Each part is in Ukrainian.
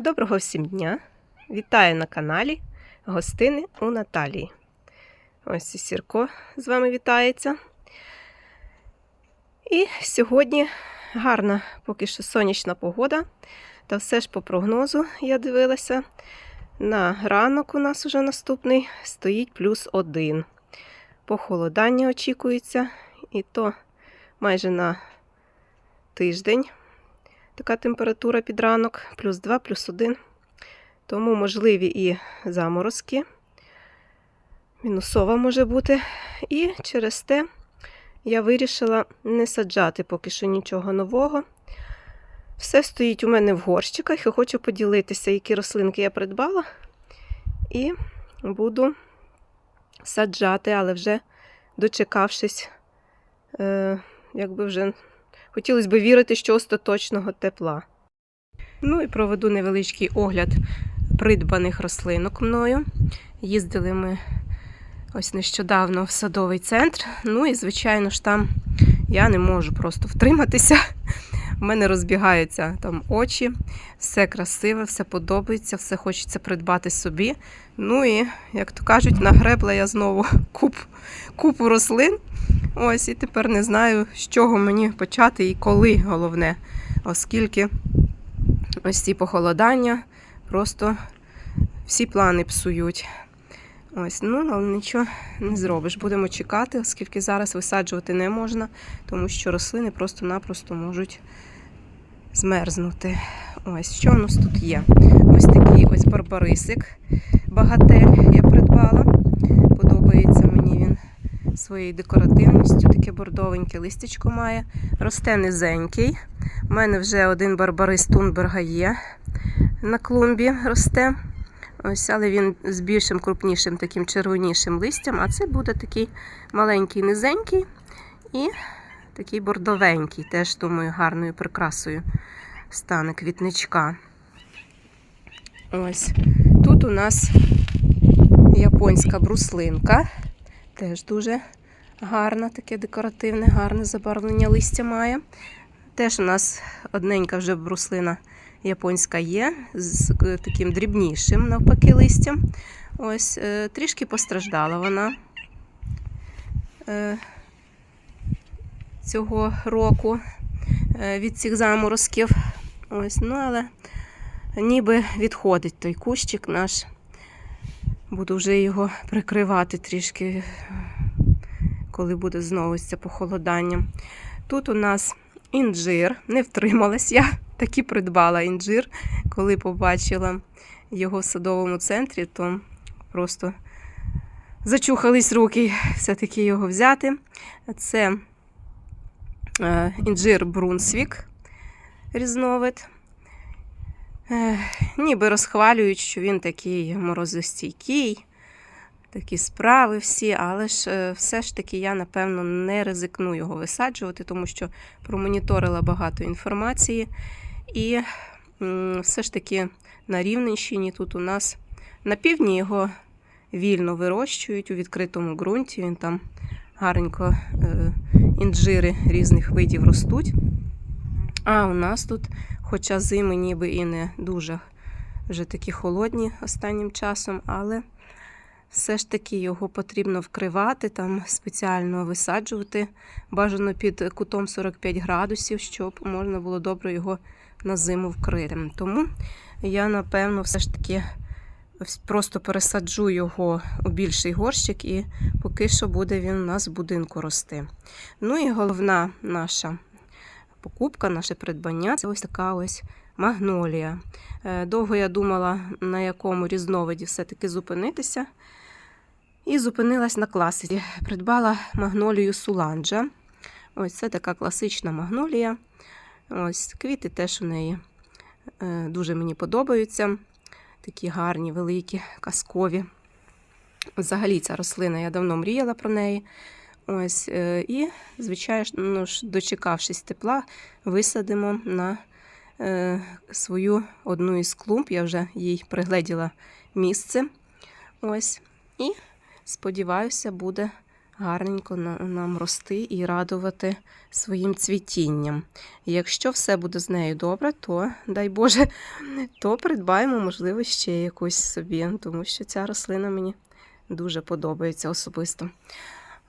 Доброго всім дня! Вітаю на каналі Гостини у Наталії. Ось і Сірко з вами вітається. І сьогодні гарна поки що сонячна погода. Та все ж по прогнозу я дивилася. На ранок у нас уже наступний стоїть плюс один. Похолодання очікується, і то майже на тиждень така температура під ранок, плюс 2, плюс 1. Тому можливі і заморозки. Мінусова може бути. І через те я вирішила не саджати поки що нічого нового. Все стоїть у мене в горщиках і хочу поділитися, які рослинки я придбала. І буду саджати, але вже дочекавшись, е, якби вже хотілося б вірити, що остаточного тепла. Ну і проведу невеличкий огляд придбаних рослинок мною. Їздили ми ось нещодавно в садовий центр. Ну і, звичайно ж, там я не можу просто втриматися. У мене розбігаються там очі, все красиве, все подобається, все хочеться придбати собі. Ну і, як то кажуть, нагребла я знову куп, купу рослин. Ось, і тепер не знаю, з чого мені почати і коли головне, оскільки ось ці похолодання просто всі плани псують. Ось, ну, але нічого не зробиш. Будемо чекати, оскільки зараз висаджувати не можна, тому що рослини просто-напросто можуть змерзнути. Ось, що у нас тут є? Ось такий ось барбарисик, багатель я придбала. Подобається мені своєю декоративністю, таке бордовеньке листячко має. Росте низенький. У мене вже один барбарис Тунберга є на клумбі росте. Ось, але він з більшим, крупнішим, таким червонішим листям, а це буде такий маленький, низенький і такий бордовенький, теж, думаю, гарною прикрасою стане квітничка. Ось тут у нас японська бруслинка. Теж дуже гарна, таке декоративне, гарне забарвлення листя має. Теж у нас одненька вже бруслина японська є, з таким дрібнішим, навпаки, листям. Ось, е, трішки постраждала вона е, цього року е, від цих заморозків. Ось, ну, але ніби відходить той кущик наш. Буду вже його прикривати трішки, коли буде знову це похолодання. Тут у нас інжир, не втрималась я, таки придбала інжир. Коли побачила його в садовому центрі, то просто зачухались руки все-таки його взяти. Це е, інжир Брунсвік різновид. Ніби розхвалюють, що він такий морозостійкий, такі справи всі, але ж е, все ж таки я, напевно, не ризикну його висаджувати, тому що промоніторила багато інформації. І все ж таки на Рівненщині тут у нас на півдні його вільно вирощують у відкритому ґрунті. Він там гарненько е, інжири різних видів ростуть. А у нас тут, хоча зими ніби і не дуже вже такі холодні останнім часом, але все ж таки його потрібно вкривати, там спеціально висаджувати, бажано під кутом 45 градусів, щоб можна було добре його на зиму вкрити. Тому я, напевно, все ж таки просто пересаджу його у більший горщик, і поки що буде він у нас в будинку рости. Ну і головна наша покупка, наше придбання це ось така ось магнолія. Е, довго я думала, на якому різновиді все-таки зупинитися. І зупинилась на класиці. Придбала магнолію Суланджа. Ось це така класична магнолія. Ось Квіти теж у неї е, дуже мені подобаються. Такі гарні, великі, казкові. Взагалі, ця рослина, я давно мріяла про неї. Ось, е, І, звичайно, ну, дочекавшись тепла, висадимо на е, свою одну із клумб. Я вже їй пригледіла місце. Ось. І, сподіваюся, буде гарненько нам рости і радувати своїм цвітінням. Якщо все буде з нею добре, то дай Боже, то придбаємо, можливо, ще якусь собі, тому що ця рослина мені дуже подобається особисто.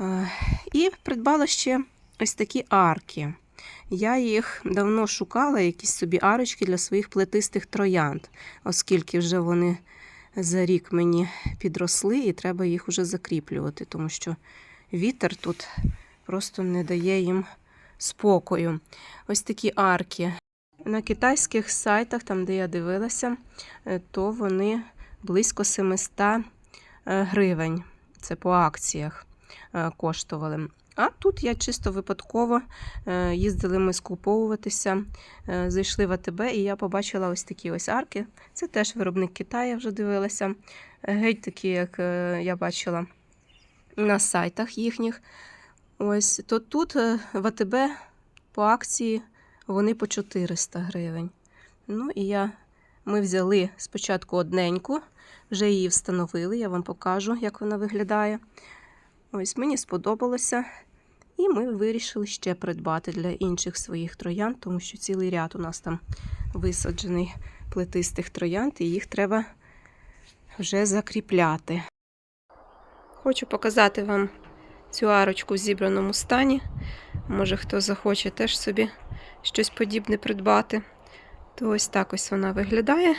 Е, І придбала ще ось такі арки. Я їх давно шукала, якісь собі арочки для своїх плетистих троянд, оскільки вже вони за рік мені підросли, і треба їх уже закріплювати, тому що вітер тут просто не дає їм спокою. Ось такі арки. На китайських сайтах, там, де я дивилася, е, то вони близько 700 е, гривень. Це по акціях коштували. А тут я чисто випадково е, їздили ми скуповуватися, е, зайшли в АТБ, і я побачила ось такі ось арки. Це теж виробник Китаю, вже дивилася. Е, Геть такі, як е, я бачила на сайтах їхніх. Ось то тут е, в АТБ по акції вони по 400 гривень. Ну і я, ми взяли спочатку одненьку, вже її встановили, я вам покажу, як вона виглядає. Ось мені сподобалося. І ми вирішили ще придбати для інших своїх троянд, тому що цілий ряд у нас там висаджений плетистих троянд, і їх треба вже закріпляти. Хочу показати вам цю арочку в зібраному стані. Може, хто захоче теж собі щось подібне придбати. То ось так ось вона виглядає.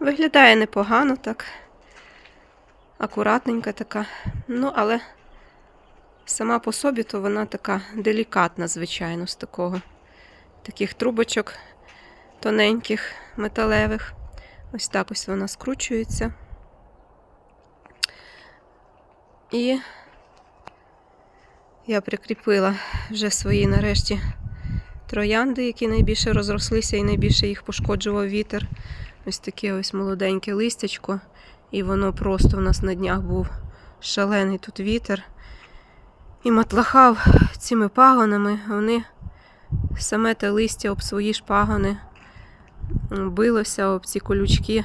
Виглядає непогано, так. Акуратненька така. Ну, але сама по собі, то вона така делікатна, звичайно, з такого. Таких трубочок тоненьких, металевих. Ось так ось вона скручується. І я прикріпила вже свої нарешті троянди, які найбільше розрослися і найбільше їх пошкоджував вітер. Ось таке ось молоденьке листячко. І воно просто в нас на днях був шалений тут вітер. І матлахав цими пагонами. Вони саме те листя об свої ж пагони билося об ці колючки,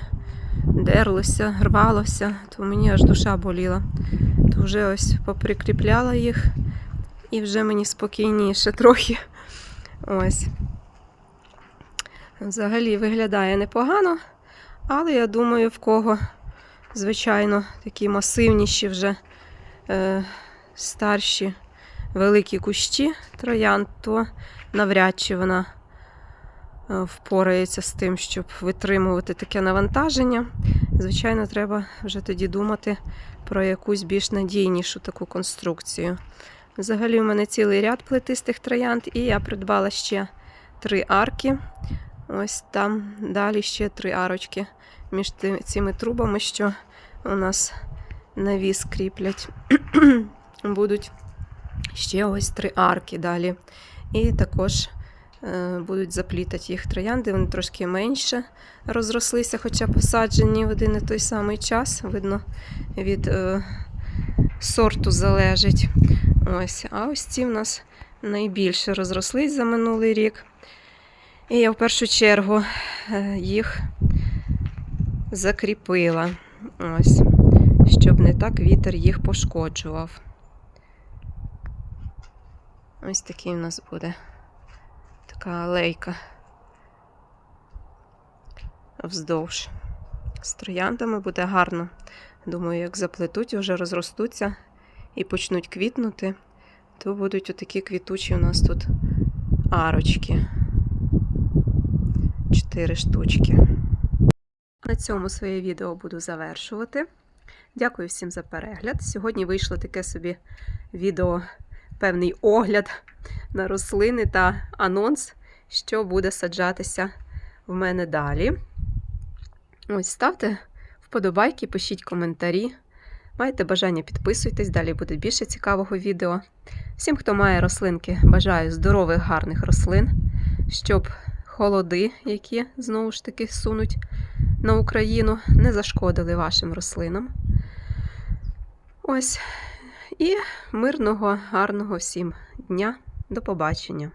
дерлося, рвалося, то мені аж душа боліла. То вже ось поприкріпляла їх, і вже мені спокійніше трохи. Ось. Взагалі виглядає непогано, але я думаю, в кого, звичайно, такі масивніші вже е, старші великі кущі троянд, то навряд чи вона е, впорається з тим, щоб витримувати таке навантаження. Звичайно, треба вже тоді думати про якусь більш надійнішу таку конструкцію. Взагалі, у мене цілий ряд плетистих троянд, і я придбала ще три арки. Ось там далі ще три арочки між цими трубами, що у нас навіс кріплять. Будуть ще ось три арки далі. І також е, будуть заплітати їх троянди. Вони трошки менше розрослися, хоча посаджені в один і той самий час. Видно, від е, сорту залежить. Ось. А ось ці в нас найбільше розрослись за минулий рік. І я в першу чергу е, їх закріпила. Ось, щоб не так вітер їх пошкоджував. Ось такий у нас буде така алейка вздовж. З трояндами буде гарно. Думаю, як заплетуть, вже розростуться і почнуть квітнути, то будуть отакі квітучі у нас тут арочки. Чотири штучки. На цьому своє відео буду завершувати. Дякую всім за перегляд. Сьогодні вийшло таке собі відео, певний огляд на рослини та анонс, що буде саджатися в мене далі. Ось ставте вподобайки, пишіть коментарі. Маєте бажання, підписуйтесь, далі буде більше цікавого відео. Всім, хто має рослинки, бажаю здорових, гарних рослин, щоб холоди, які знову ж таки сунуть на Україну, не зашкодили вашим рослинам. Ось. І мирного, гарного всім дня. До побачення!